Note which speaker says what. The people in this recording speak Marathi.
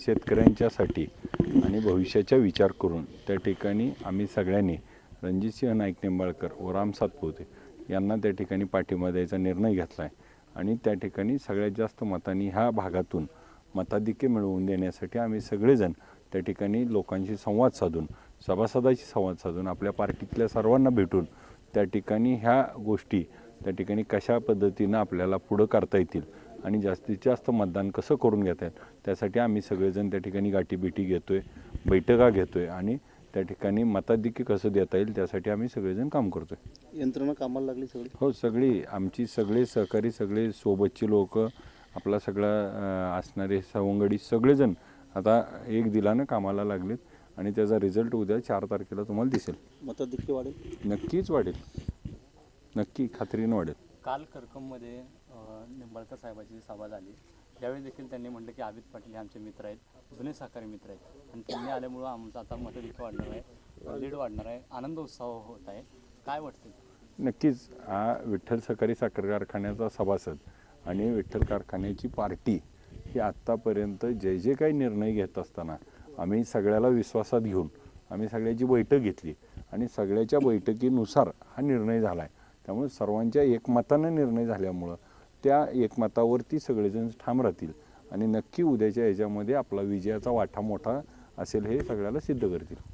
Speaker 1: शेतकऱ्यांच्यासाठी आणि भविष्याचा विचार करून त्या ठिकाणी आम्ही सगळ्यांनी रणजितसिंह नाईक निंबाळकर व राम सातपुते यांना त्या ठिकाणी पाठिंबा द्यायचा निर्णय घेतला आहे आणि त्या ठिकाणी सगळ्यात जास्त मतांनी ह्या भागातून मताधिक्य मिळवून देण्यासाठी आम्ही सगळेजण त्या ठिकाणी लोकांशी संवाद साधून सभासदाशी संवाद साधून आपल्या पार्टीतल्या सर्वांना भेटून त्या ठिकाणी ह्या गोष्टी त्या ठिकाणी कशा पद्धतीनं आपल्याला पुढं करता येतील आणि जास्तीत जास्त मतदान कसं करून घेता येईल? त्यासाठी आम्ही सगळेजण त्या ठिकाणी गाठीभेटी घेतो आहे बैठका घेतो आहे आणि त्या ठिकाणी मताधिक्य कसं देता येईल त्यासाठी आम्ही सगळेजण काम करतो आहे
Speaker 2: यंत्रणा कामाला लागली सगळी?
Speaker 1: हो सगळी. आमची सगळे सहकारी सगळे सोबतची लोक आपला सगळा असणारे सवंगडी सगळेजण आता एक दिलानं कामाला लागलेत आणि त्याचा रिझल्ट उद्या चार तारखेला तुम्हाला दिसेल.
Speaker 2: मताधिक्य वाढेल?
Speaker 1: नक्कीच वाढेल. नक्की खात्रीनं वाढेल.
Speaker 3: काल करकममध्ये निंबाळकर साहेबाची सभा झाली त्यावेळी देखील त्यांनी म्हटलं की अमित पाटील हे आमचे मित्र आहेत जुने सहकारी मित्र आहेत. आणि त्यांनी आल्यामुळं आमचं आता मताधिक्य वाढणार आहे लीड वाढणार आहे आनंद उत्साह होत आहे. काय वाटतं?
Speaker 1: नक्कीच हा विठ्ठल सहकारी साखर कारखान्याचा सभासद आणि विठ्ठल कारखान्याची पार्टी ही आत्तापर्यंत जे जे काही निर्णय घेत असताना आम्ही सगळ्याला विश्वासात घेऊन आम्ही सगळ्याची बैठक घेतली आणि सगळ्याच्या बैठकीनुसार हा निर्णय झाला आहे त्यामुळे सर्वांच्या एकमतानं निर्णय झाल्यामुळं त्या एकमतावरती सगळेजण ठाम राहतील. आणि नक्की उद्याच्या याच्यामध्ये आपला विजयाचा वाटा मोठा असेल हे सगळ्याला सिद्ध करतील.